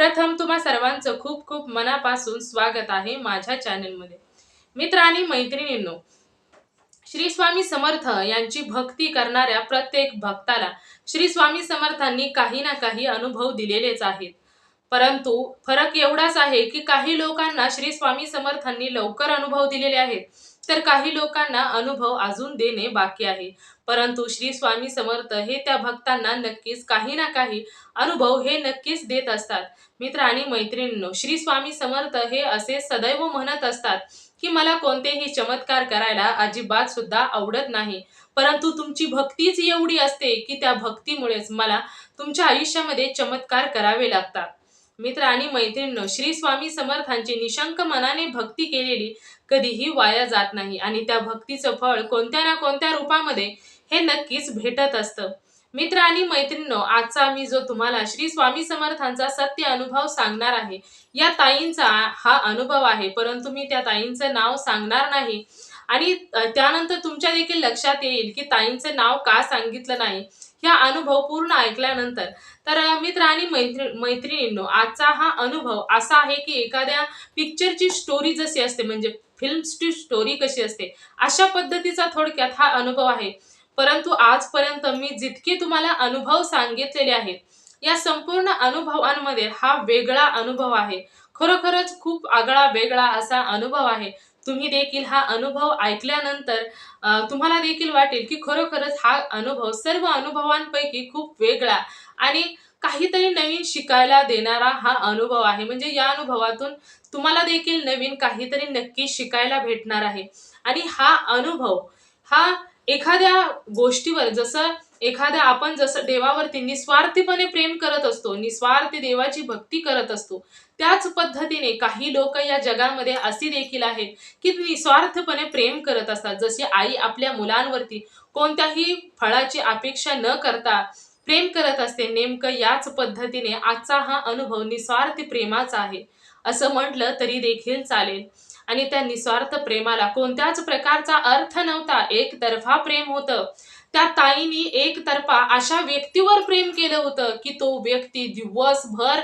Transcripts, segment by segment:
प्रथम तुम्हा सर्वांचं खूप खूप मनापासून स्वागत आहे माझ्या चॅनलमध्ये. मित्र आणि मैत्रिणींनो श्री स्वामी समर्थ यांची भक्ती करणाऱ्या प्रत्येक भक्ताला श्री स्वामी समर्थांनी काही ना काही अनुभव दिलेलेच आहेत. परंतु फरक एवढाच आहे की काही लोकांना श्री स्वामी समर्थांनी लवकर अनुभव दिलेले आहेत. तर काही लोकांना अनुभव अजून देणे बाकी आहे. परंतु श्री स्वामी समर्थ हे त्या भक्तांना नक्कीच काही ना काही अनुभव हे नक्कीच देत असतात. मित्र आणि मैत्रिणींनो श्री स्वामी समर्थ हे असे सदैव म्हणत असतात की मला कोणतेही चमत्कार करायला अजिबात सुद्धा आवडत नाही. परंतु तुमची भक्तीच एवढी असते की त्या भक्तीमुळेच मला तुमच्या आयुष्यामध्ये चमत्कार करावे लागतात. मित्र आणि मैत्रिणींनो श्री स्वामी समर्थांची निशंक मनाने भक्ती केलेली कधीही वाया जात नाही. आणि त्या भक्तीचं फळ कोणत्या ना कोणत्या रूपामध्ये हे नक्कीच भेटत असतं. मित्र आणि मैत्रिणींनो आजचा मी जो तुम्हाला श्री स्वामी समर्थांचा सत्य अनुभव सांगणार आहे या ताईंचा हा अनुभव आहे. परंतु मी त्या ताईंचं नाव सांगणार नाही. आणि त्यानंतर तुमच्या देखील लक्षात येईल की ताईंचं नाव का सांगितलं नाही. ह्या अनुभव पूर्ण ऐकल्यानंतर तर मित्र आणि मैत्री मैत्रिणींनो आजचा हा अनुभव असा आहे की एखाद्या पिक्चरची स्टोरी जशी असते म्हणजे फिल्मची स्टोरी कशी असते? अशा पद्धतीचा थोडक्यात हा अनुभव आहे. परंतु आजपर्यंत मी जितके तुम्हाला अनुभव सांगितलेले आहेत या संपूर्ण अनुभवांमध्ये हा वेगळा अनुभव आहे. खरोखरच खूप आगळा वेगळा असा अनुभव आहे. तुम्ही देखील हा अनुभव ऐकल्यानंतर तुम्हाला देखील वाटेल की खरोखरच हा अनुभव सर्व अनुभवांपैकी खूप वेगळा आणि काहीतरी नवीन शिकायला देणारा हा अनुभव आहे. म्हणजे या अनुभवातून तुम्हाला देखील नवीन काहीतरी नक्की शिकायला भेटणार आहे. आणि हा अनुभव हा एखाद्या गोष्टीवर जसं एखाद्या आपण जसं देवावरती निस्वार्थीपणे प्रेम करत असतो निस्वार्थ देवाची भक्ती करत असतो त्याच पद्धतीने काही लोक या जगामध्ये असे देखील आहेत की निस्वार्थपणे प्रेम करत असतात. जशी आई आपल्या मुलांवरती कोणत्याही फळाची अपेक्षा न करता प्रेम करत असते नेमकं याच पद्धतीने आजचा हा अनुभव निस्वार्थ प्रेमाचा आहे. असं म्हटलं तरी देखील चालेल. आणि त्या निस्वार्थ प्रेमाला कोणत्याच प्रकारचा अर्थ नव्हता. एकतर्फा प्रेम होतं. त्या ताईनी एकतर्फा अशा व्यक्तीवर प्रेम केलं होतं की तो व्यक्ती दिवसभर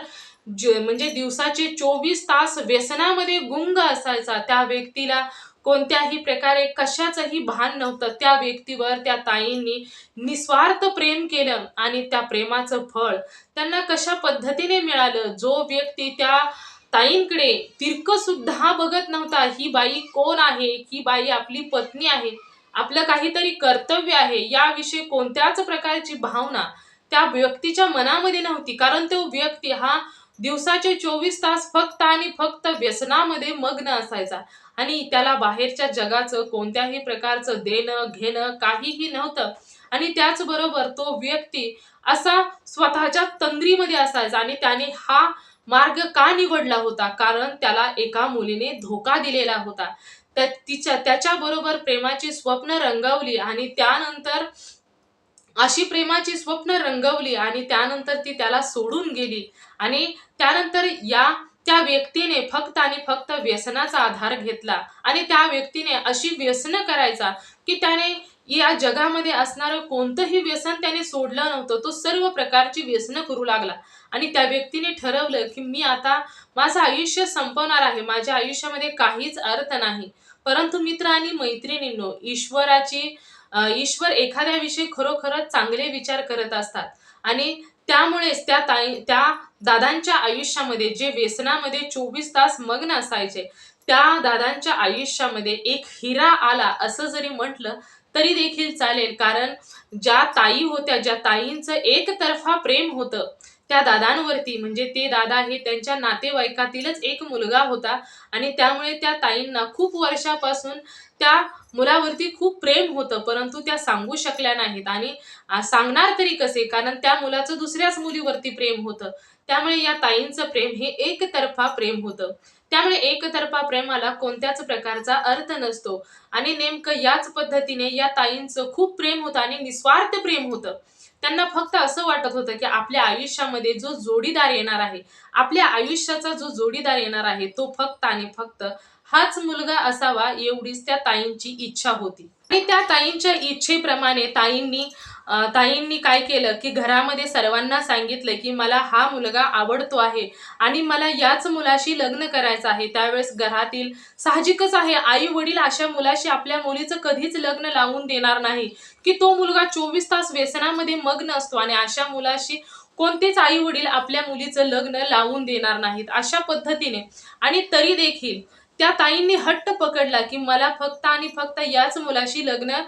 म्हणजे दिवसाचे चोवीस तास व्यसनामध्ये गुंग असायचा. त्या व्यक्तीला कोणत्याही प्रकारे कशाचंही भान नव्हतं. त्या व्यक्तीवर त्या ताईंनी निस्वार्थ प्रेम केलं आणि त्या प्रेमाचं फळ त्यांना कशा पद्धतीने मिळालं? जो व्यक्ती त्या ताईंकडे तिरक सुद्धा बघत नव्हता ही बाई कोण आहे? ही बाई आपली पत्नी आहे. आपलं काहीतरी कर्तव्य आहे. याविषयी कोणत्याच प्रकारची भावना त्या व्यक्तीच्या मनामध्ये नव्हती. कारण तो व्यक्ती हा दिवसाचे चोवीस तास फक्त आणि फक्त व्यसनामध्ये मग्न असायचा. आणि त्याला बाहेरच्या जगाचं कोणत्याही प्रकारचं देणं घेणं काहीही नव्हतं. आणि त्याचबरोबर तो व्यक्ती असा स्वतःच्या तंद्रीमध्ये असायचा आणि त्याने हा मार्ग का निवडला होता? कारण त्याला एका मुलीने धोका दिलेला होता. त्या तिच्या त्याच्याबरोबर प्रेमाची स्वप्न रंगवली आणि त्यानंतर अशी प्रेमाची स्वप्न रंगवली आणि त्यानंतर ती त्याला सोडून गेली. आणि त्यानंतर या त्या व्यक्तीने फक्त आणि फक्त व्यसनाचा आधार घेतला. आणि त्या व्यक्तीने अशी व्यसन करायचा की त्याने या जगामध्ये असणारं कोणतंही व्यसन त्याने सोडलं नव्हतं. तो सर्व प्रकारची व्यसनं करू लागला. आणि त्या व्यक्तीने ठरवलं की मी आता माझं आयुष्य संपवणार आहे. माझ्या आयुष्यामध्ये काहीच अर्थ नाही. परंतु मित्र आणि मैत्रिणींनो ईश्वराची ईश्वर एखाद्याविषयी खरोखरच चांगले विचार करत असतात. आणि त्यामुळेच त्या ताई त्या दादांच्या आयुष्यामध्ये जे व्यसनामध्ये चोवीस तास मग्न असायचे त्या दादांच्या आयुष्यामध्ये एक हिरा आला असं जरी म्हटलं तरी देखील चालेल. कारण ज्या ताई होत्या ज्या ताईंचं एकतर्फा प्रेम होतं त्या दादांवरती म्हणजे ते दादा हे त्यांच्या नातेवाईकातीलच एक मुलगा होता. आणि त्यामुळे त्या ताईंना खूप वर्षापासून त्या मुलावरती खूप प्रेम होतं परंतु त्या सांगू शकल्या नाहीत. आणि सांगणार तरी कसे? कारण त्या मुलाचं दुसऱ्याच मुलीवरती प्रेम होतं. त्यामुळे या ताईंचं प्रेम हे एकतर्फा प्रेम होतं. त्यामुळे एकतर्फा प्रेमाला कोणत्याच प्रकारचा अर्थ नसतो. आणि नेमकं याच पद्धतीने या ताईंचं खूप प्रेम होतं आणि निस्वार्थ प्रेम होतं. त्यांना फक्त असं वाटत होतं की आपल्या आयुष्यामध्ये जो जोडीदार येणार आहे आपल्या आयुष्याचा जो जोडीदार येणार आहे तो फक्त आणि फक्त हाच मुलगा असावा एवढीच त्या ताईंची इच्छा होती. आणि त्या ताईंच्या इच्छेप्रमाणे ताईंनी ताईंनी काय केलं की घरामध्ये सर्वांना सांगितलं की मला हा मुलगा आवडतो आहे आणि मला याच मुलाशी लग्न करायचं आहे. त्यावेळेस घरातील साहजिकच आहे आई वडील अशा मुलाशी आपल्या मुलीचं कधीच लग्न लावून देणार नाही की तो मुलगा चोवीस तास व्यसनामध्ये मग्न असतो आणि अशा मुलाशी कोणतेच आई वडील आपल्या मुलीचं लग्न लावून देणार नाहीत अशा पद्धतीने. आणि तरी देखील त्या ताईंनी हट्ट पकडला की मला फक्त आणि फक्त याच मुलाशी लग्न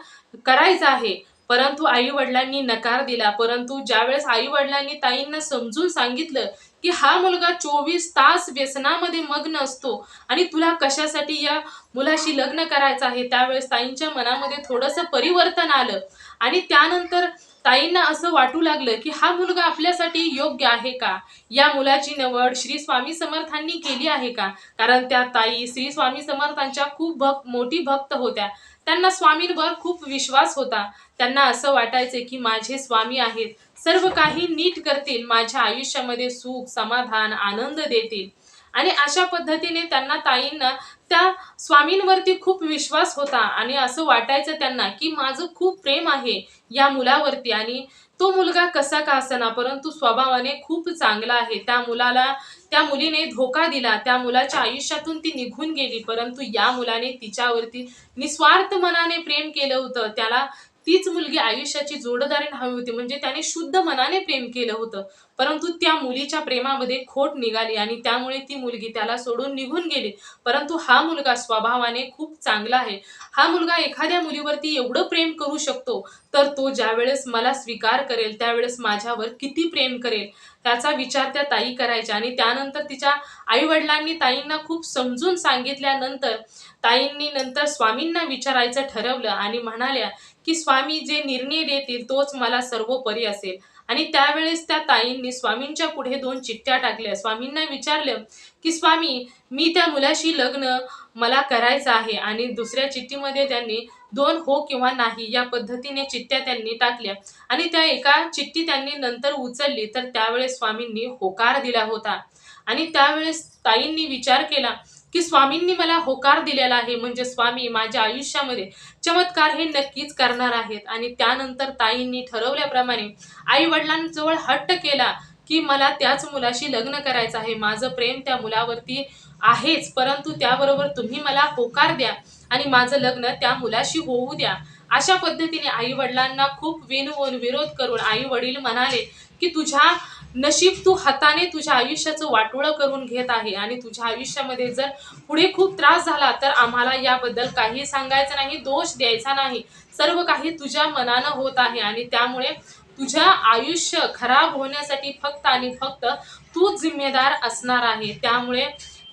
करायचं आहे. परंतु आई वडिलांनी नकार दिला. परंतु ज्यावेळेस आई वडिलांनी ताईंना समजून सांगितलं की हा मुलगा चोवीस तास व्यसनामध्ये मग्न असतो आणि तुला कशासाठी या मुलाशी लग्न करायचं आहे त्यावेळेस ताईंच्या मनामध्ये थोडंसं परिवर्तन आलं. आणि त्यानंतर ताईंना असं वाटू लागलं की हा मुलगा आपल्यासाठी योग्य आहे का? या मुलाची निवड श्री स्वामी समर्थांनी केली आहे का? कारण त्या ताई श्री स्वामी समर्थांच्या खूप भक्त मोठी भक्त होत्या. त्यांना स्वामींवर खूप विश्वास होता. त्यांना असं वाटायचे की माझे स्वामी आहेत. सर्व काही नीट करतील. माझ्या आयुष्यामध्ये सुख समाधान आनंद देतील. आणि अशा पद्धतीने त्यांना ताईंना त्या स्वामींवरती खूप विश्वास होता आणि असं वाटायचं त्यांना की माझं खूप प्रेम आहे या मुलावरती आणि तो मुलगा कसा का असेना परंतु स्वभावाने खूप चांगला आहे. त्या मुलाला त्या मुलीने धोका दिला. त्या मुलाच्या आयुष्यातून ती निघून गेली परंतु या मुलाने तिच्यावरती निस्वार्थ मनाने प्रेम केलं होतं. त्याला तीच मुलगी आयुष्याची जोडदारीण हवी होती. म्हणजे त्याने शुद्ध मनाने प्रेम केलं होतं. परंतु त्या मुलीच्या प्रेमामध्ये खोट निघाली आणि त्यामुळे ती मुलगी त्याला सोडून निघून गेली. परंतु हा मुलगा स्वभावाने खूप चांगला आहे. हा मुलगा एखाद्या मुलीवरती एवढं प्रेम करू शकतो तर तो ज्यावेळेस मला स्वीकार करेल त्यावेळेस माझ्यावर किती प्रेम करेल त्याचा विचार त्या ताई करायच्या आणि त्यानंतर तिच्या आई वडिलांनी ताईंना खूप समजून सांगितल्यानंतर ताईंनी नंतर स्वामींना विचारायचं ठरवलं आणि म्हणाल्या की स्वामी जे निर्णय देतील तोच मला सर्वोपरी असेल. आणि त्यावेळेस त्या ताईंनी स्वामींच्या पुढे दोन चिठ्ठ्या टाकल्या. स्वामींना विचारलं की स्वामी मी त्या मुलाशी लग्न मला करायचं आहे आणि दुसऱ्या चिठ्ठीमध्ये त्यांनी दोन हो किंवा नाही या पद्धतीने चिठ्ठ्या त्यांनी टाकल्या. आणि त्या एका चिठ्ठी त्यांनी नंतर उचलली. तर त्यावेळेस स्वामींनी होकार दिला होता. आणि त्यावेळेस ताईंनी विचार केला की स्वामींनी मला होकार दिलेला आहे. म्हणजे स्वामी माझ्या आयुष्यामध्ये चमत्कार हे नक्कीच करणार आहेत. आणि त्यानंतर ताईंनी ठरवल्याप्रमाणे आई वडिलांजवळ हट्ट केला की मला त्याच मुलाशी लग्न करायचं आहे. माझं प्रेम त्या मुलावरती आहेच. परंतु त्याबरोबर तुम्ही मला होकार द्या आणि माझं लग्न त्या मुलाशी होऊ द्या. अशा पद्धतीने आई वडिलांना खूप विनवून विरोध करून आई वडील म्हणाले की तुझ्या नशीब तू हाताने तुझ्या आयुष्याचं वाटोळं करून घेत आहे आणि तुझ्या आयुष्यामध्ये जर पुढे खूप त्रास झाला तर आम्हाला याबद्दल काही सांगायचं नाही दोष द्यायचा नाही. सर्व काही तुझ्या मनानं होत आहे आणि त्यामुळे तुझ्या आयुष्य खराब होण्यासाठी फक्त आणि फक्त तूच जिम्मेदार असणार आहे. त्यामुळे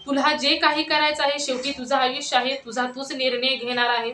तुला जे काही करायचं आहे शेवटी तुझं आयुष्य आहे तुझा तूच निर्णय घेणार आहे.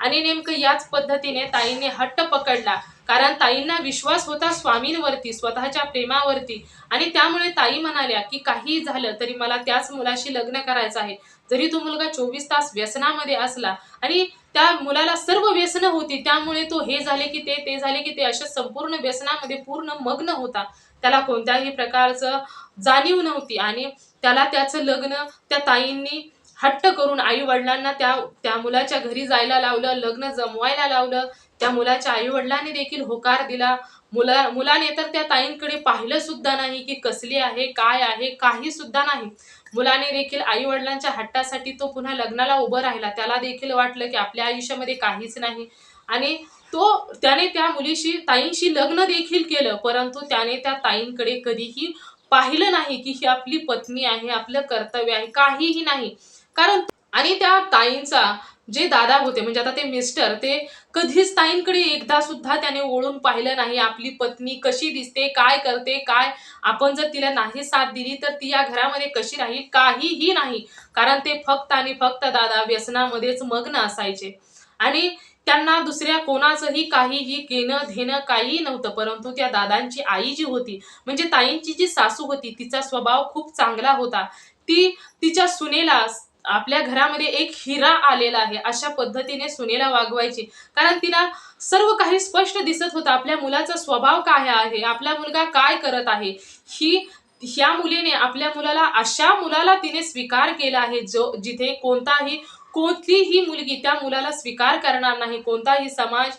आणि नेमकं याच पद्धतीने ताईने हट्ट पकडला. कारण ताईंना विश्वास होता स्वामींवरती स्वतःच्या प्रेमावरती. आणि त्यामुळे ताई म्हणाल्या की काही झालं तरी मला त्याच मुलाशी लग्न करायचं आहे. जरी तो मुलगा चोवीस तास व्यसनामध्ये असला आणि त्या मुलाला सर्व व्यसनं होती त्यामुळे तो हे झाले की ते ते झाले की ते अशा संपूर्ण व्यसनामध्ये पूर्ण मग्न होता. त्याला कोणत्याही प्रकारचं जाणीव नव्हती आणि त्याला त्याचं लग्न त्या ताईंनी हट्ट करून आई वडिलांना त्या त्या मुलाच्या घरी जायला लावलं लग्न जमवायला लावलं. त्या मुलाच्या आईवडिलांनी देखील होकार दिला. मुला मुलाने तर त्या ताईंकडे पाहिलं सुद्धा नाही की कसली आहे काय आहे काही सुद्धा नाही. मुलाने देखील आई वडिलांच्या हट्टासाठी तो पुन्हा लग्नाला उभं राहिला. त्याला देखील वाटलं की आपल्या आयुष्यामध्ये काहीच नाही. आणि तो त्याने त्या मुलीशी ताईंशी लग्न देखील केलं परंतु त्याने त्या ताईंकडे कधीही पाहिलं नाही की ही आपली पत्नी आहे आपलं कर्तव्य आहे काहीही नाही. कारण आणि त्या ताईंचा जे दादा होते म्हणजे आता ते मिस्टर ते कधीच ताईंकडे एकदा सुद्धा त्याने ओळून पाहिलं नाही. आपली पत्नी कशी दिसते काय करते काय? आपण जर तिला नाही साथ दिली तर ती या घरामध्ये कशी राहील? काहीही नाही. कारण ते फक्त आणि फक्त दादा व्यसनामध्येच मग्न असायचे. आणि त्यांना दुसऱ्या कोणाचंही काहीही घेणं देणं काहीही नव्हतं. परंतु त्या दादांची आई जी होती म्हणजे ताईंची जी सासू होती तिचा स्वभाव खूप चांगला होता. ती तिच्या सुनेला आपल्या घरामध्ये एक हिरा आलेला आहे. अशा पद्धतीने सुनेला वागवायची. कारण तिला सर्व काही स्पष्ट दिसत होतं. आपल्या मुलाचा स्वभाव काय आहे? आपला मुलगा काय करत आहे? ही ह्या मुलीने आपल्या मुलाला अशा मुलाला तिने स्वीकार केला आहे जो जिथे कोणताही कोणतीही मुलगी त्या मुलाला स्वीकार करणार नाही. कोणताही समाज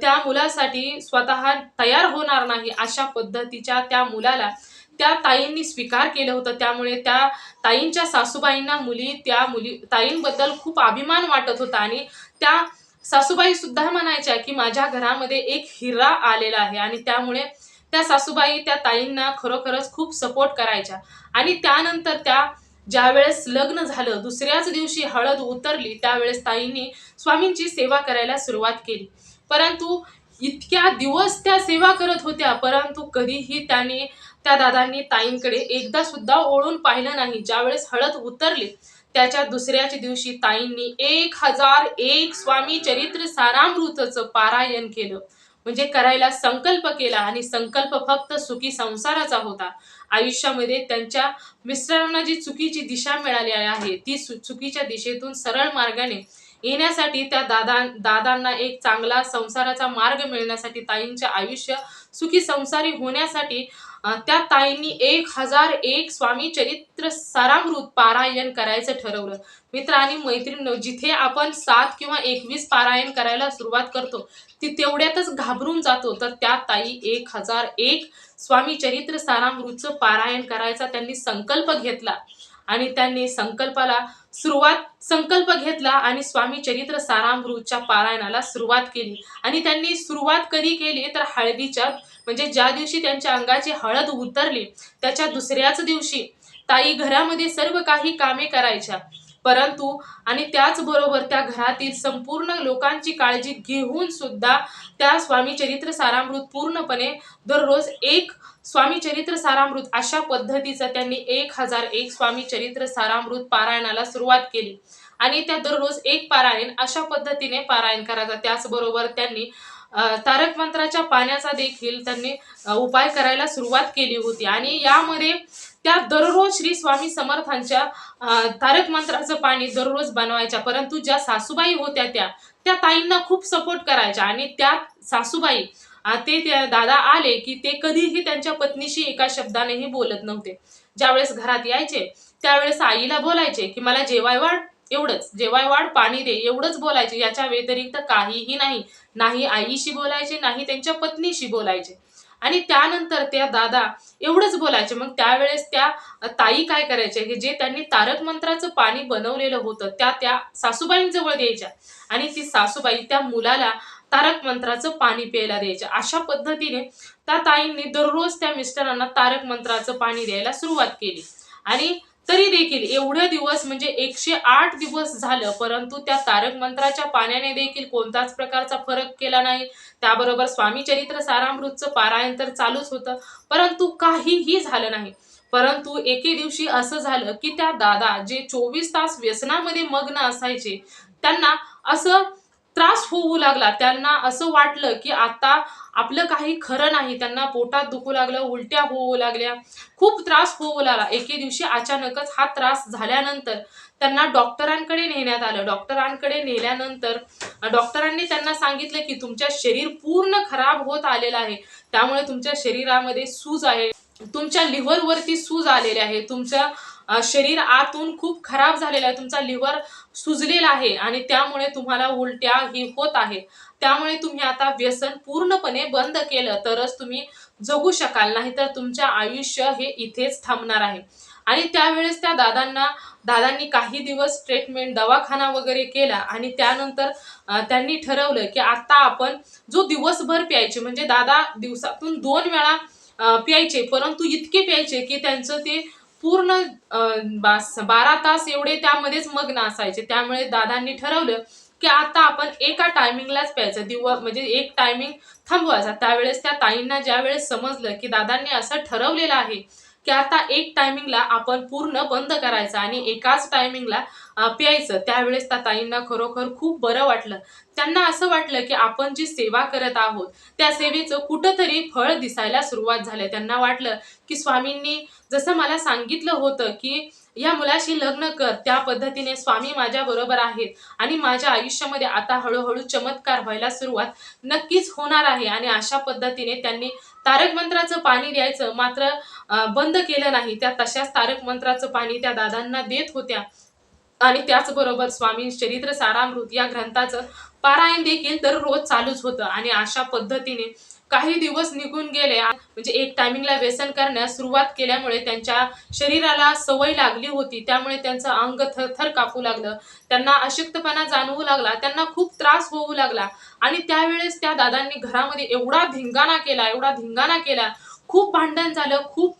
त्या मुलासाठी स्वतः तयार होणार नाही. अशा पद्धतीच्या त्या मुलाला त्या ताईंनी स्वीकार केलं होतं. त्यामुळे त्या ताईंच्या सासूबाईंना मुली त्या मुली ताईंबद्दल खूप अभिमान वाटत होता. आणि त्या सासूबाई सुद्धा म्हणायच्या की माझ्या घरामध्ये एक हिरा आलेला आहे. आणि त्यामुळे त्या सासूबाई त्या ताईंना खरोखरच खूप सपोर्ट करायच्या. आणि त्यानंतर त्या ज्यावेळेस लग्न झालं दुसऱ्याच दिवशी हळद उतरली त्यावेळेस ताईंनी स्वामींची सेवा करायला सुरुवात केली. परंतु इतक्या दिवस त्या सेवा करत होत्या परंतु कधीही त्यांनी त्या दादांनी ताईंकडे एकदा सुद्धा ओळून पाहिलं नाही. ज्यावेळेस हळद उतरली त्याच्या दुसऱ्याच दिवशी ताईंनी एक हजार एक स्वामी चरित्र सारामृतचं पारायण केलं. म्हणजे करायला संकल्प केला आणि संकल्प फक्त सुखी संसाराचा होता. आयुष्यामध्ये त्यांच्या मिस्टरांना जी चुकीची दिशा मिळाली आहे ती चुकीच्या दिशेतून सरळ मार्गाने येण्यासाठी त्या दादा दादांना एक चांगला संसाराचा मार्ग मिळण्यासाठी ताईंचे आयुष्य सुखी संसारी होण्यासाठी त्या ताईंनी एक हजार एक स्वामी चरित्र सारामृत पारायण करायचं ठरवलं. मित्र आणि मैत्रीण जिथे आपण सात किंवा एकवीस पारायण करायला सुरुवात करतो ती तेवढ्यातच घाबरून जातो. तर त्या ताई एक हजार एक स्वामी चरित्र सारामृतचं पारायण करायचा त्यांनी संकल्प घेतला आणि त्यांनी संकल्पाला सुरुवात संकल्प घेतला आणि स्वामी चरित्र सारामृतच्या पारायणाला सुरुवात केली. आणि त्यांनी सुरुवात कधी केली? तर हळदीच्या म्हणजे ज्या दिवशी त्यांच्या अंगाची हळद उतरली त्याच्या दुसऱ्याच दिवशी ताई घरामध्ये सर्व काही कामे करायच्या. परंतु आणि त्याचबरोबर त्या घरातील संपूर्ण लोकांची काळजी घेऊन सुद्धा त्या स्वामी चरित्र सारामृत पूर्णपणे दररोज एक स्वामी चरित्र सारामृत अशा पद्धतीचा त्यांनी एक हजार एक स्वामी चरित्र सारामृत पारायणाला सुरुवात केली. आणि त्या दररोज एक पारायण अशा पद्धतीने पारायण करायचा. त्याचबरोबर त्यांनी तारक मंत्राच्या पाण्याचा देखील त्यांनी उपाय करायला सुरुवात केली होती. आणि यामध्ये त्या दररोज श्री स्वामी समर्थांच्या तारक मंत्राचं पाणी दररोज बनवायच्या. परंतु ज्या सासूबाई होत्या त्या त्या ताईंना खूप सपोर्ट करायच्या. आणि त्या सासूबाई ते त्या दादा आले की ते कधीही त्यांच्या पत्नीशी एका शब्दानेही बोलत नव्हते. ज्यावेळेस घरात यायचे त्यावेळेस आईला बोलायचे की मला जेवाय वाढ एवढंच. जेवाय वाढ पाणी दे एवढंच बोलायचे. याच्या व्यतिरिक्त काहीही नाही. नाही आईशी बोलायचे नाही त्यांच्या पत्नीशी बोलायचे. आणि त्यानंतर त्या दादा एवढंच बोलायचे. मग त्यावेळेस त्या ताई काय करायच्या? की जे त्यांनी तारक मंत्राचं पाणी बनवलेलं होतं त्या त्या सासूबाईंजवळ द्यायच्या. आणि ती सासूबाई त्या मुलाला तारक मंत्राचं पाणी प्यायला द्यायच्या. अशा पद्धतीने त्या ताईंनी दररोज त्या मिस्टरांना तारक मंत्राचं पाणी द्यायला सुरुवात केली. आणि तरी देखील एवढे दिवस म्हणजे एकशे आठ दिवस झालं परंतु त्या तारक मंत्राच्या पाण्याने देखील कोणताच प्रकारचा फरक केला नाही. त्याबरोबर स्वामी चरित्र सारामृतचं पारायण तर चालूच होतं परंतु काहीही झालं नाही. परंतु एके दिवशी असं झालं की त्या दादा जे चोवीस तास व्यसनामध्ये मग्न असायचे त्यांना असं त्रास होऊ लागला. त्यांना असं वाटलं की आता आपलं काही खरं नाही. त्यांना पोटात दुखू लागलं उलट्या होऊ लागल्या. खूप त्रास होऊ लागला. एके दिवशी अचानकच हा त्रास झाल्यानंतर त्यांना डॉक्टरांकडे नेण्यात आलं. डॉक्टरांकडे नेल्यानंतर डॉक्टरांनी त्यांना सांगितलं की तुमच्या शरीर पूर्ण खराब होत आलेलं आहे. त्यामुळे तुमच्या शरीरामध्ये सूज आहे. तुमच्या लिव्हरवरती सूज आलेले आहे. तुमच्या शरीर आतून खूप खराब झालेलं आहे. तुमचा लिव्हर सुजलेला आहे आणि त्यामुळे तुम्हाला उलट्या ही होत आहे. त्यामुळे तुम्ही आता व्यसन पूर्णपणे बंद केलं तरच तुम्ही जगू शकाल नाही तर तुमचं आयुष्य हे इथेच थांबणार आहे. आणि त्यावेळेस त्या दादांना दादांनी काही दिवस ट्रीटमेंट दवाखाना वगैरे केला आणि त्यानंतर त्यांनी ठरवलं की आता आपण जो दिवसभर प्यायचे म्हणजे दादा दिवसातून दोन वेळा प्यायचे परंतु इतके प्यायचे की त्यांचं ते पूर्ण बास- बारा तास एवढे त्यामध्येच मग्न असायचे. त्यामुळे दादांनी ठरवलं की आता आपण एका टायमिंगलाच प्यायचं. दिव म्हणजे एक टायमिंग थांबवायचा. त्यावेळेस त्या ताईंना ज्यावेळेस समजलं की दादांनी असं ठरवलेलं आहे की आता एक टायमिंगला आपण पूर्ण बंद करायचं आणि एकाच टायमिंगला प्यायचं. त्यावेळेस त्या ताईंना खरोखर खूप बरं वाटलं. त्यांना असं वाटलं की आपण जी सेवा करत आहोत त्या सेवेचं कुठंतरी फळ दिसायला सुरुवात झालं त्यांना वाटलं की स्वामींनी जसं मला सांगितलं होतं की या मुलाशी लग्न कर त्या पद्धतीने स्वामी माझ्या बरोबर आहेत आणि माझ्या आयुष्यामध्ये आता हळूहळू चमत्कार व्हायला सुरुवात नक्कीच होणार आहे आणि अशा पद्धतीने त्यांनी तारक मंत्राचं पाणी द्यायचं. मात्र बंद केलं नाही. त्या तशाच तारक मंत्राचं पाणी त्या दादांना देत होत्या. आणि त्याचबरोबर स्वामी चरित्र सारामृत या ग्रंथाचं पारायण देखील दररोज चालूच होतं. आणि अशा पद्धतीने काही दिवस निघून गेले. म्हणजे एक टायमिंगला व्यसन करण्यास सुरुवात केल्यामुळे त्यांच्या शरीराला सवय लागली होती. त्यामुळे त्यांचं अंग थरथर कापू लागलं. त्यांना अशक्तपणा जाणवू लागला. त्यांना खूप त्रास होऊ लागला. आणि त्यावेळेस त्या दादांनी घरामध्ये एवढा धिंगाणा केला एवढा धिंगाणा केला. खूप भांडण झालं खूप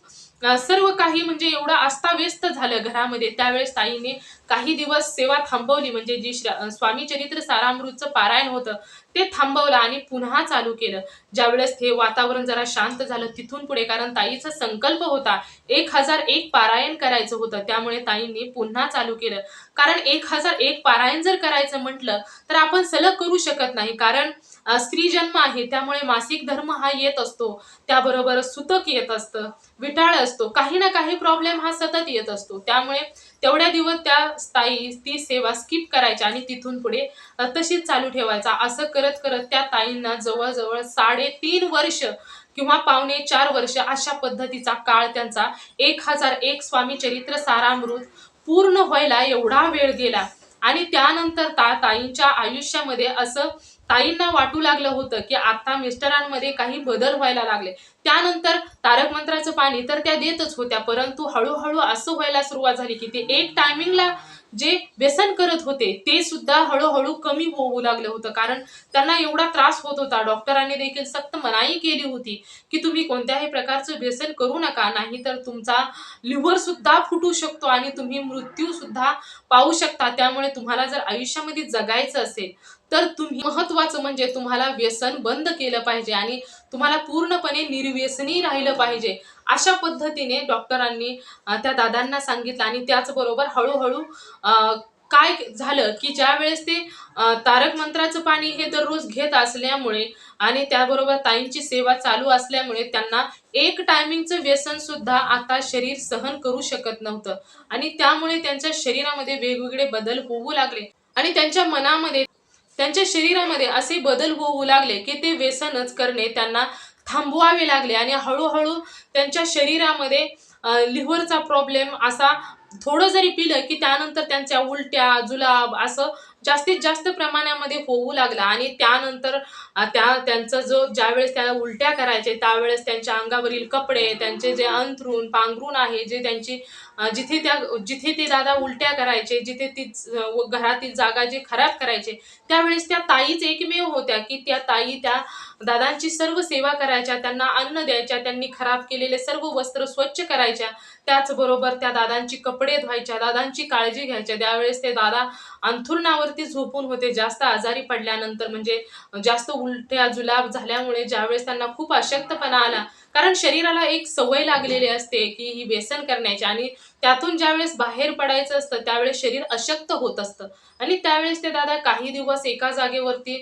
सर्व काही म्हणजे एवढं अस्ताव्यस्त झालं घरामध्ये. त्यावेळेस ताईने काही दिवस सेवा थांबवली. म्हणजे जी स्वामी चरित्र सारामृतचं पारायण होतं ते थांबवलं आणि पुन्हा चालू केलं. ज्यावेळेस हे वातावरण जरा शांत झालं तिथून पुढे कारण ताईचा संकल्प होता एक हजार एक पारायण करायचं होतं. त्यामुळे ताईंनी पुन्हा चालू केलं. कारण एक हजार एक पारायण जर करायचं म्हटलं तर आपण सलग करू शकत नाही. कारण स्त्री जन्म आहे त्यामुळे मासिक धर्म हा येत असतो. त्याबरोबर सुतक येत असतं विटाळ असतो काही ना काही प्रॉब्लेम हा सतत येत असतो. त्यामुळे तेवढ्या दिवस त्या ताई ती सेवा स्किप करायच्या आणि तिथून पुढे तशीच चालू ठेवायचा. असं करत करत त्या ताईंना जवळजवळ साडेतीन वर्ष किंवा पावणे चार वर्ष अशा पद्धतीचा काळ त्यांचा. एक हजार एक स्वामी चरित्र सारामृत पूर्ण व्हायला एवढा वेळ गेला. आणि त्यानंतर त्या ताईंच्या आयुष्यामध्ये असं ताईंना वाटू लागलं होतं की आता मिस्टरांमध्ये काही बदल व्हायला लागले. त्यानंतर तारक मंत्राचं पाणी तर त्या देतच होत्या परंतु हळूहळू असं व्हायला सुरुवात झाली की ते एक टायमिंगला जे व्यसन करत होते ते सुद्धा हळूहळू कमी होऊ लागलं होतं. कारण त्यांना एवढा त्रास होत होता. डॉक्टरांनी देखील सक्त मनाई केली होती की तुम्ही कोणत्याही प्रकारचं व्यसन करू नका नाहीतर तुमचा लिव्हर सुद्धा फुटू शकतो आणि तुम्ही मृत्यू सुद्धा पाहू शकता. त्यामुळे तुम्हाला जर आयुष्यामध्ये जगायचं असेल तर तुम्ही महत्वाचं म्हणजे तुम्हाला व्यसन बंद केलं पाहिजे आणि तुम्हाला पूर्णपणे निर्व्यसनी राहिलं पाहिजे. अशा पद्धतीने डॉक्टरांनी त्या दादांना सांगितलं आणि त्याचबरोबर हळूहळू काय झालं की ज्या वेळेस ते तारक मंत्राचं पाणी हे दररोज घेत असल्यामुळे आणि त्याबरोबर ताईंची सेवा चालू असल्यामुळे त्यांना एक टायमिंगचं व्यसन सुद्धा आता शरीर सहन करू शकत नव्हतं. आणि त्यामुळे त्यांच्या शरीरामध्ये वेगवेगळे बदल होऊ लागले. आणि त्यांच्या मनामध्ये त्यांच्या शरीरामध्ये असे बदल होऊ लागले की ते व्यसनच करणे त्यांना थांबवावे लागले आणि हळूहळू त्यांच्या शरीरामध्ये लिव्हरचा प्रॉब्लेम असा थोडं जरी पिलं की त्यानंतर त्यांच्या उलट्या जुलाब असं जास्तीत जास्त प्रमाणामध्ये होऊ लागला आणि त्यानंतर त्या त्यांचा जो ज्यावेळेस त्या उलट्या करायचे त्यावेळेस त्यांच्या अंगावरील कपडे त्यांचे जे अंथरूण पांघरूण आहे जे त्यांची जिथे त्या जिथे ते दादा उलट्या करायचे जिथे ती घरातील जागा जे खराब करायचे त्यावेळेस त्या ताईच एकमेव होत्या की त्या ताई त्या दादांची सर्व सेवा करायच्या त्यांना अन्न द्यायच्या त्यांनी खराब केलेले सर्व वस्त्र स्वच्छ करायच्या त्याचबरोबर त्या दादांची कपडे धुवायच्या दादांची काळजी घ्यायच्या. त्यावेळेस ते दादा अंथुरणावरती झोपून होते. जास्त आजारी पडल्यानंतर म्हणजे जास्त उलट्या जुलाब झाल्यामुळे ज्यावेळेस त्यांना खूप अशक्तपणा आला. कारण शरीराला एक सवय लागलेली असते की ही व्यसन करण्याची आणि त्यातून ज्यावेळेस बाहेर पडायचं असतं त्यावेळेस शरीर अशक्त होत असतं. आणि त्यावेळेस ते दादा काही दिवस एका जागेवरती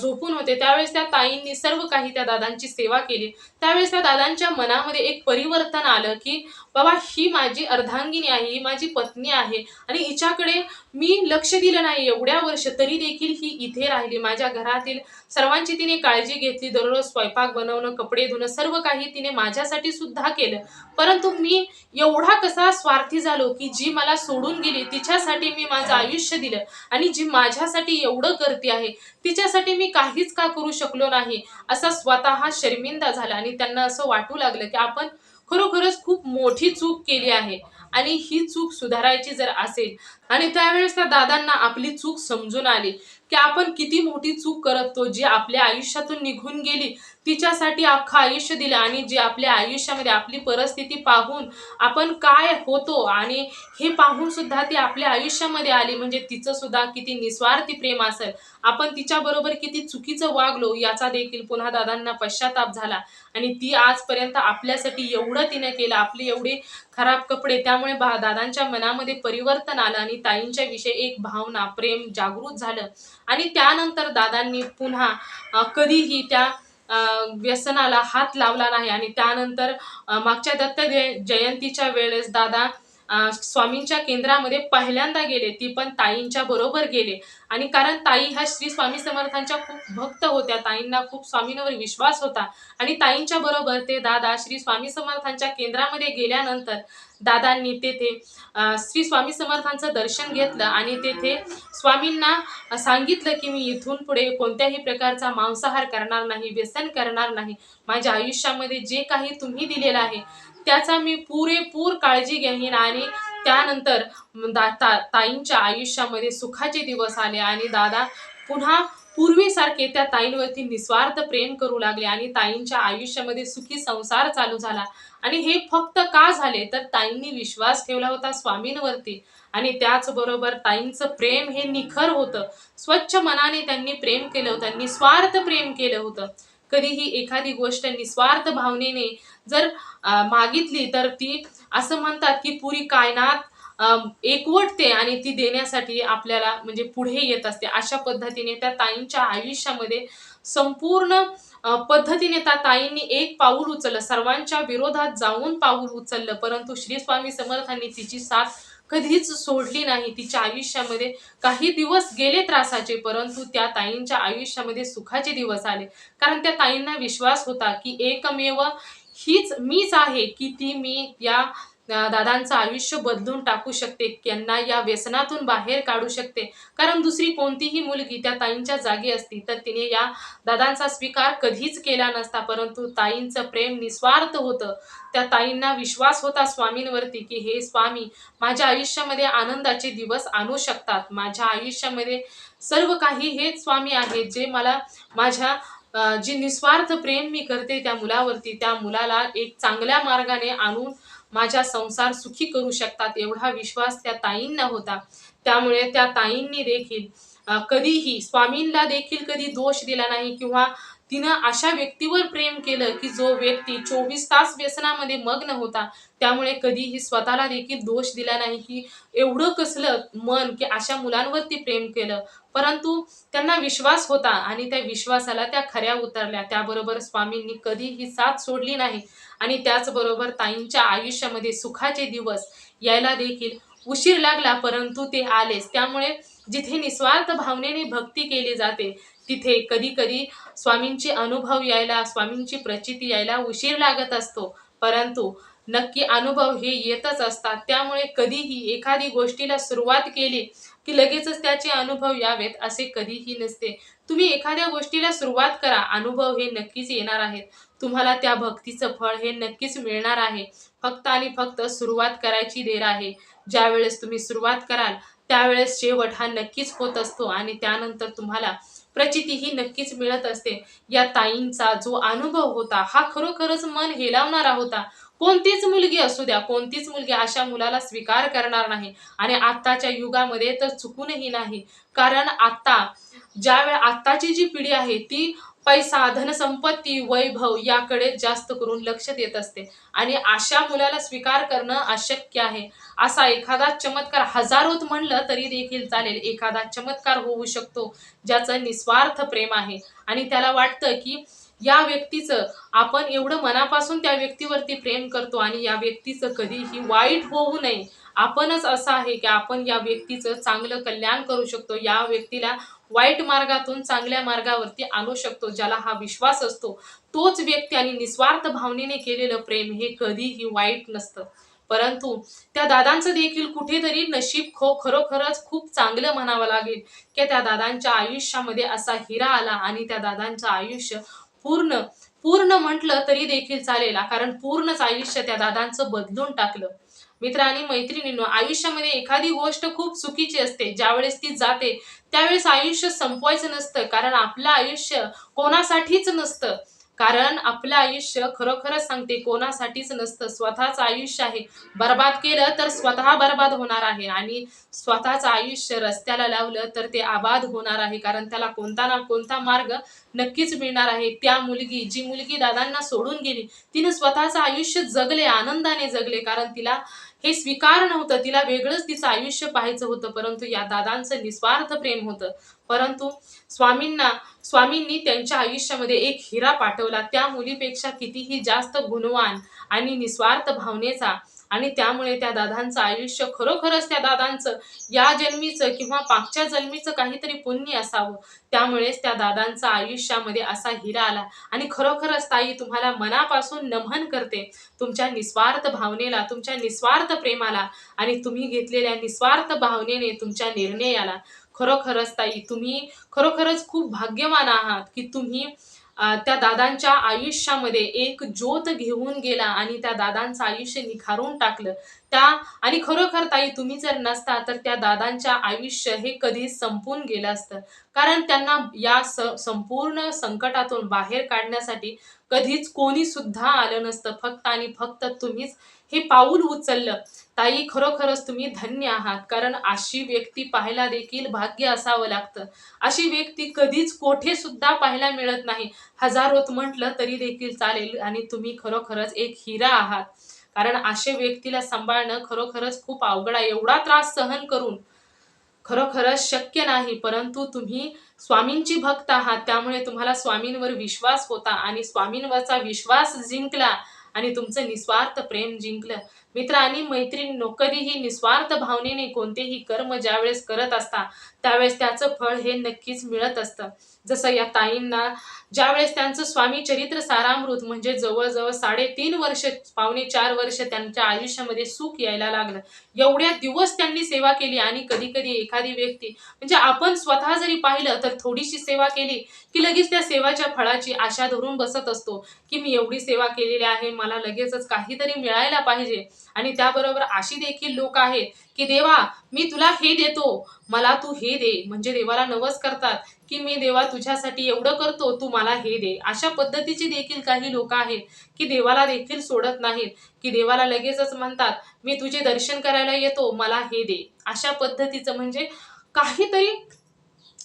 झोपून होते. त्यावेळेस त्या ताईंनी सर्व काही त्या दादांची सेवा केली. त्यावेळेस त्या दादांच्या मनामध्ये एक परिवर्तन आलं की बाबा ही माझी अर्धांगिनी आहे ही माझी पत्नी आहे आणि हिच्याकडे मी लक्ष दिलं नाही एवढ्या वर्ष तरी देखील ही इथे राहिली. माझ्या घरातील सर्वांची तिने काळजी घेतली. दररोज स्वयंपाक बनवणं कपडे धुणं सर्व काही तिने माझ्यासाठी सुद्धा केलं. परंतु मी एवढा कसा स्वार्थी झालो की जी मला सोडून गेली तिच्यासाठी मी माझं आयुष्य दिलं आणि जी माझ्यासाठी एवढं करते आहे तिच्यासाठी मी काहीच का करू शकलो नाही? असा स्वतः शर्मिंदा झाला आणि त्यांना असं वाटू लागलं की आपण खरोखरच खूप मोठी चूक केली आहे आणि ही चूक सुधारायची जर असेल आणि त्यावेळेस त्या दादांना आपली चूक समजून आली की आपण किती मोठी चूक करतो जी आपल्या आयुष्यातून निघून गेली तिच्यासाठी अख्खं आयुष्य दिलं आणि जे आपल्या आयुष्यामध्ये आपली परिस्थिती पाहून आपण काय होतो आणि हे पाहून सुद्धा ती आपल्या आयुष्यामध्ये आली. म्हणजे तिचं सुद्धा किती निस्वार्थी प्रेम असेल. आपण तिच्याबरोबर किती चुकीचं वागलो याचा देखील पुन्हा दादांना पश्चाताप झाला. आणि ती आजपर्यंत आपल्यासाठी एवढं तिने केलं. आपली एवढी खराब कपडे त्यामुळे बा दादांच्या मनामध्ये परिवर्तन आलं आणि ताईंच्या विषयी एक भावना प्रेम जागृत झालं. आणि त्यानंतर दादांनी पुन्हा कधीही त्या व्यसनाला हात लावला नाही. आणि त्यानंतर मागच्या दत्त जय- जयंतीच्या वेळेस दादा स्वामींच्या केंद्रामध्ये पहिल्यांदा गेले ती पण ताईंच्या बरोबर गेले. आणि कारण ताई ह्या श्री स्वामी समर्थांच्या खूप भक्त होत्या ताईंना खूप स्वामींवर विश्वास होता. आणि ताईंच्या बरोबर ते दादा श्री स्वामी समर्थांच्या केंद्रामध्ये गेल्यानंतर दादांनी तेथे श्री स्वामी समर्थांचं दर्शन घेतलं आणि तेथे स्वामींना सांगितलं की मी इथून पुढे कोणत्याही प्रकारचा मांसाहार करणार नाही व्यसन करणार नाही. माझ्या आयुष्यामध्ये जे काही तुम्ही दिलेलं आहे त्याचा मी पुरेपूर काळजी घेईन आणि त्यानंतर दा ता ताईंच्या आयुष्यामध्ये सुखाचे दिवस आले आणि दादा पुन्हा पूर्वीसारखे त्या ताईंवरती निस्वार्थ प्रेम करू लागले आणि ताईंच्या आयुष्यामध्ये सुखी संसार चालू झाला. आणि हे फक्त का झाले? तर ताईंनी विश्वास ठेवला होता स्वामींवरती आणि त्याचबरोबर ताईंचं प्रेम हे निखर होतं. स्वच्छ मनाने त्यांनी प्रेम केलं होतं निस्वार्थ प्रेम केलं होतं. कधीही एखादी गोष्ट निस्वार्थ भावनेने जर मागितली तर ती असं म्हणतात की पुरी कायनात एकवटते आणि ती देण्यासाठी आपल्याला म्हणजे पुढे येत असते. अशा पद्धतीने त्या ताईंच्या आयुष्यामध्ये संपूर्ण पद्धतीने त्या ताईंनी एक पाऊल उचललं. सर्वांच्या विरोधात जाऊन पाऊल उचललं. परंतु श्री स्वामी समर्थांनी तिची साथ कधीच सोडली नाही. तिच्या आयुष्यामध्ये काही दिवस गेले त्रासाचे परंतु त्या ताईंच्या आयुष्यामध्ये सुखाचे दिवस आले. कारण त्या ताईंना विश्वास होता की एकमेव हीच मीच आहे की ती मी या दादांचं आयुष्य बदलून टाकू शकते त्यांना या व्यसनातून बाहेर काढू शकते. कारण दुसरी कोणतीही मुलगी त्या ताईंच्या जागी असती तर तिने या दादांचा स्वीकार कधीच केला नसता. परंतु ताईंचं प्रेम निस्वार्थ होतं. त्या ताईंना विश्वास होता स्वामींवरती की हे स्वामी माझ्या आयुष्यामध्ये आनंदाचे दिवस आणू शकतात. माझ्या आयुष्यामध्ये सर्व काही हेच स्वामी आहेत जे मला माझ्या जी निस्वार्थ प्रेम मी करते त्या मुलावरती त्या मुलाला एक चांगल्या मार्गाने आणून माझ्या संसार सुखी करू शकतात एवढा विश्वास त्या ताईंना होता. त्यामुळे त्या ताईंनी देखील कधीही स्वामींना देखील कधी दोष दिला नाही किंवा तिनं अशा व्यक्तीवर प्रेम केलं की जो व्यक्ती चोवीस तास व्यसनामध्ये मग्न होता त्यामुळे कधीही स्वतःला देखील दोष दिला नाही. की एवढं कसलं मन की अशा मुलांवरती प्रेम केलं. परंतु त्यांना विश्वास होता आणि त्या विश्वासाला त्या खऱ्या उतरल्या. त्याबरोबर स्वामींनी कधीही साथ सोडली नाही आणि त्याचबरोबर ताईंच्या आयुष्यामध्ये सुखाचे दिवस यायला देखील उशीर लागला परंतु ते आलेच. त्यामुळे जिथे निस्वार्थ भावनेने भक्ती केली जाते तिथे कधी कधी स्वामींचे अनुभव यायला स्वामींची प्रचिती यायला उशीर लागत असतो. परंतु नक्की अनुभव हे येतच असतात. त्यामुळे कधीही एखादी गोष्टीला सुरुवात केली की लगेचच त्याचे अनुभव यावेत असे कधीही नसते. तुम्ही एखाद्या गोष्टीला सुरुवात करा. अनुभव हे नक्कीच येणार आहेत. तुम्हाला त्या भक्तीचं फळ हे नक्कीच मिळणार आहे. फक्त आणि फक्त सुरुवात करायची देर आहे. ज्या वेळेस तुम्ही सुरुवात कराल त्यावेळेस शेवट हा नक्कीच होत असतो आणि त्यानंतर तुम्हाला प्रचिती ही नक्कीच मिळत असते. या ताईंचा जो अनुभव होता हा खरोखरच मन हेलावणारा होता. कोणतीच मुलगी असू द्या कोणतीच मुलगी अशा मुलाला स्वीकार करणार नाही. आणि आत्ताच्या युगामध्ये तर चुकूनही नाही. कारण आत्ता ज्या वेळ आत्ताची जी पिढी आहे ती पैसा धनसंपत्ती वैभव याकडे जास्त करून लक्ष देत असते. आणि अशा मुलाला स्वीकार करणं अशक्य आहे. असा एखादा चमत्कार हजारोत म्हणलं तरी देखील चालेल. एखादा चमत्कार होऊ शकतो ज्याचं निस्वार्थ प्रेम आहे. आणि त्याला वाटतं की या व्यक्तीचं आपण एवढं मनापासून त्या व्यक्तीवरती प्रेम करतो आणि या व्यक्तीचं कधीही वाईट होऊ नये. आपणच असं आहे की आपण या व्यक्तीचं चांगलं कल्याण करू शकतो. या व्यक्तीला वाईट मार्गातून चांगल्या मार्गावरती आणू शकतो ज्याला हा विश्वास असतो. तोच व्यक्ती आणि निस्वार्थ भावनेने केलेलं प्रेम हे कधीही वाईट नसतं. परंतु त्या दादांचं देखील कुठेतरी नशीब खो खरोखरच खूप चांगलं म्हणावं लागेल. की त्या दादांच्या आयुष्यामध्ये असा हिरा आला आणि त्या दादांचं आयुष्य पूर्ण पूर्ण म्हटलं तरी देखील चालेल. कारण पूर्णच आयुष्य त्या दादांचं बदलून टाकलं. मित्र आणि मैत्रिणींनो आयुष्यामध्ये एखादी गोष्ट खूप चुकीची असते. ज्यावेळेस ती जाते त्यावेळेस आयुष्य संपवायचं नसतं. कारण आपलं आयुष्य कोणासाठीच नसतं. कारण आपलं आयुष्य खरोखरच सांगते कोणासाठीच नसतं. स्वतःचं आयुष्य आहे. बर्बाद केलं तर स्वतः बर्बाद होणार आहे आणि स्वतःचं आयुष्य रस्त्याला लावलं तर ते आबाद होणार आहे. कारण त्याला कोणता ना कोणता मार्ग नक्कीच मिळणार आहे. त्या मुलगी जी मुलगी दादांना सोडून गेली तिने स्वतःचं आयुष्य जगले आनंदाने जगले. कारण तिला हे स्वीकार नव्हतं. तिला वेगळंच तिचं आयुष्य पाहायचं होतं. परंतु या दादांचं निस्वार्थ प्रेम होतं. परंतु स्वामींना स्वामींनी त्यांच्या आयुष्यामध्ये एक हिरा पाठवला. त्या मुलीपेक्षा कितीही जास्त गुणवान आणि निस्वार्थ भावनेचा आणि त्यामुळे त्या दादांचं आयुष्य खरोखरच त्या दादांचं या जन्मीचं किंवा मागच्या जन्मीचं काहीतरी पुण्य असावं. त्यामुळेच त्या दादांचा आयुष्यामध्ये असा हिरा आला. आणि खरोखरच ताई तुम्हाला मनापासून नमन करते. तुमच्या निस्वार्थ भावनेला तुमच्या निस्वार्थ प्रेमाला आणि तुम्ही घेतलेल्या निस्वार्थ भावनेने तुमच्या निर्णयाला. खरोखरच ताई तुम्ही खरोखरच खूप भाग्यवान आहात की तुम्ही त्या दादांच्या आयुष्यामध्ये एक ज्योत घेऊन गेला आणि त्या दादांचं आयुष्य निखारून टाकलं. त्या आणि खरोखर ताई तुम्ही जर नसता तर त्या दादांच्या आयुष्य हे कधीच संपून गेलं असतं. कारण त्यांना या स संपूर्ण संकटातून बाहेर काढण्यासाठी कधीच कोणी सुद्धा आलं नसतं. फक्त आणि फक्त तुम्हीच हे पाऊल उचललं. ताई खरोखरच तुम्ही धन्य आहात. कारण अशी व्यक्ती पाहायला देखील भाग्य असावं लागतं. अशी व्यक्ती कधीच कोठे सुद्धा पाहायला मिळत नाही. हजारोत म्हटलं तरी देखील चालेल आणि तुम्ही खरोखरच एक हिरा आहात. कारण अशा व्यक्तीला सांभाळणं खरोखरच खूप अवघड आहे. एवढा त्रास सहन करून खरोखरच शक्य नाही. परंतु तुम्ही स्वामींची भक्त आहात. त्यामुळे तुम्हाला स्वामींवर विश्वास होता आणि स्वामींवरचा विश्वास जिंकला. आणि तुमचं निस्वार्थ प्रेम जिंकलं मित्र आणि मैत्रीण कधीही निस्वार्थ भावनेने कोणतेही कर्म ज्यावेळेस करत असता त्यावेळेस त्याचं फळ हे नक्कीच मिळत असतं. जसं या ताईंना ज्यावेळेस त्यांचं स्वामी चरित्र सारामृत म्हणजे जवळजवळ साडेतीन वर्ष पावणे चार वर्ष त्यांच्या आयुष्यामध्ये सुख यायला लागलं. एवढ्या दिवस त्यांनी सेवा केली आणि कधी कधी एखादी व्यक्ती म्हणजे आपण स्वतः जरी पाहिलं तर थोडीशी सेवा केली की लगेच त्या सेवाच्या फळाची आशा धरून बसत असतो की मी एवढी सेवा केलेली आहे मला लगेचच काहीतरी मिळायला पाहिजे. आणि त्याबरोबर अशी देखील लोक आहेत की देवा मी तुला हे देतो. मला तू हे दे. म्हणजे देवाला नवस करतात की मी देवा तुझ्यासाठी एवढं करतो तू मला हे दे. अशा पद्धतीचे देखील काही लोक आहेत की देवाला देखील सोडत नाहीत की देवाला लगेचच म्हणतात मी तुझे दर्शन करायला येतो मला हे दे. अशा पद्धतीचं म्हणजे काहीतरी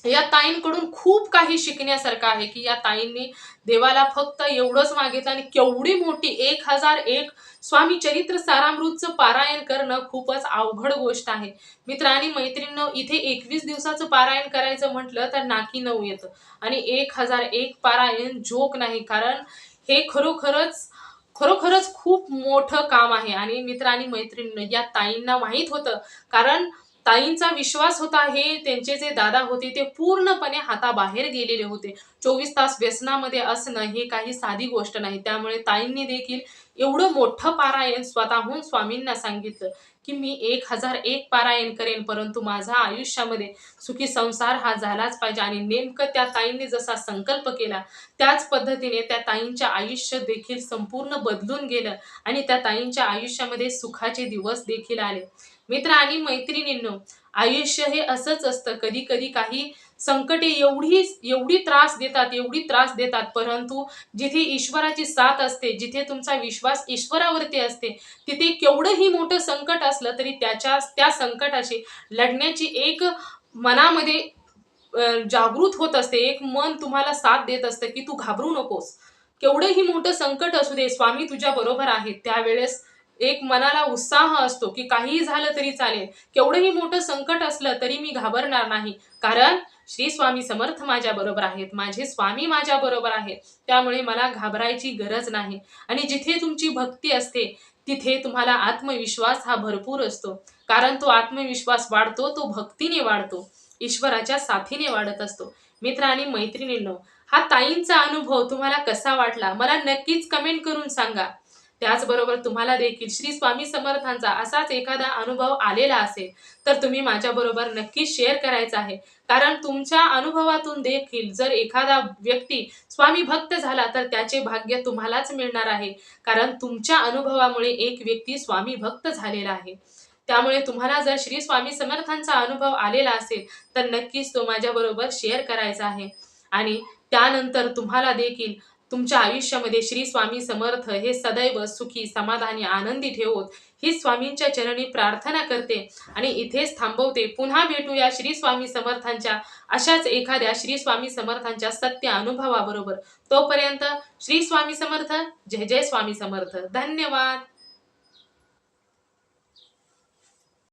या ताईंकडून खूप काही शिकण्यासारखं आहे की या ताईंनी देवाला फक्त एवढंच मागितलं आणि केवढी मोठी एक हजार एक स्वामी चरित्र सारामृतचं पारायण करणं खूपच अवघड गोष्ट आहे. मित्र आणि मैत्रिणींनो इथे एकवीस दिवसाचं पारायण करायचं म्हटलं तर नाकी नऊ येतं. आणि एक हजार एक पारायण जोक नाही कारण हे खरोखरच खरोखरच खूप मोठं काम आहे. आणि मित्र आणि मैत्रिणीनं या ताईंना माहीत होतं कारण ताईंचा विश्वास होता हे त्यांचे जे दादा होते ते पूर्णपणे हाताबाहेर गेलेले होते. चोवीस तास व्यसनामध्ये असणं हे काही साधी गोष्ट नाही. त्यामुळे ताईंनी देखील एवढं मोठं पारायण स्वतःहून स्वामींना सांगितलं की मी एक हजार एक पारायण करेन परंतु माझा आयुष्यामध्ये सुखी संसार हा झालाच पाहिजे. आणि नेमकं त्या ताईंनी जसा संकल्प केला त्याच पद्धतीने त्या ताईंच्या आयुष्य देखील संपूर्ण बदलून गेलं आणि त्या ताईंच्या आयुष्यामध्ये सुखाचे दिवस देखील आले. मित्र आणि मैत्रिणींनो आयुष्य हे असंच असतं. कधी कधी काही संकटे एवढी एवढी त्रास देतात एवढी त्रास देतात. परंतु जिथे ईश्वराची साथ असते जिथे तुमचा विश्वास ईश्वरावरती असते तिथे केवढंही मोठं संकट असलं तरी त्याच्या त्या संकटाशी लढण्याची एक मनामध्ये जागृत होत असते. एक मन तुम्हाला साथ देत असतं की तू घाबरू नकोस. केवढंही मोठं संकट असू दे स्वामी तुझ्या बरोबर आहेत. त्यावेळेस एक मनाला उत्साह असतो की काहीही झालं तरी चालेल. केवढंही मोठं संकट असलं तरी मी घाबरणार नाही. कारण श्री स्वामी समर्थ माझ्या बरोबर आहेत. माझे स्वामी माझ्या बरोबर आहेत. त्यामुळे मला घाबरायची गरज नाही. आणि जिथे तुमची भक्ती असते तिथे तुम्हाला आत्मविश्वास हा भरपूर असतो. कारण तो आत्मविश्वास वाढतो तो भक्तीने वाढतो. ईश्वराच्या साथीने वाढत असतो. मित्र आणि मैत्रिणींनो हा ताईंचा अनुभव तुम्हाला कसा वाटला? मला नक्कीच कमेंट करून सांगा. त्याचबरोबर तुम्हाला देखील श्री स्वामी समर्थांचा असाच एखादा अनुभव आलेला असेल तर तुम्ही माझ्याबरोबर नक्कीच शेअर करायचा आहे. कारण तुमच्या अनुभवातून देखील जर एखादा व्यक्ती स्वामी भक्त झाला तर त्याचे भाग्य तुम्हालाच मिळणार आहे. कारण तुमच्या अनुभवामुळे एक व्यक्ती स्वामी भक्त झालेला आहे. त्यामुळे तुम्हाला जर श्री स्वामी समर्थांचा अनुभव आलेला असेल तर नक्कीच तो माझ्याबरोबर शेअर करायचा आहे. आणि त्यानंतर तुम्हाला देखील तुमच्या आयुष्यामध्ये श्री स्वामी समर्थ हे सदैव सुखी समाधानी आनंदी ठेवत. ही स्वामींच्या चरणी प्रार्थना करते आणि इथेच थांबवते. पुन्हा भेटूया श्री स्वामी समर्थांच्या अशाच एखाद्या श्री स्वामी समर्थांच्या सत्य अनुभवाबरोबर. तोपर्यंत श्री स्वामी समर्थ जय जय स्वामी समर्थ. धन्यवाद.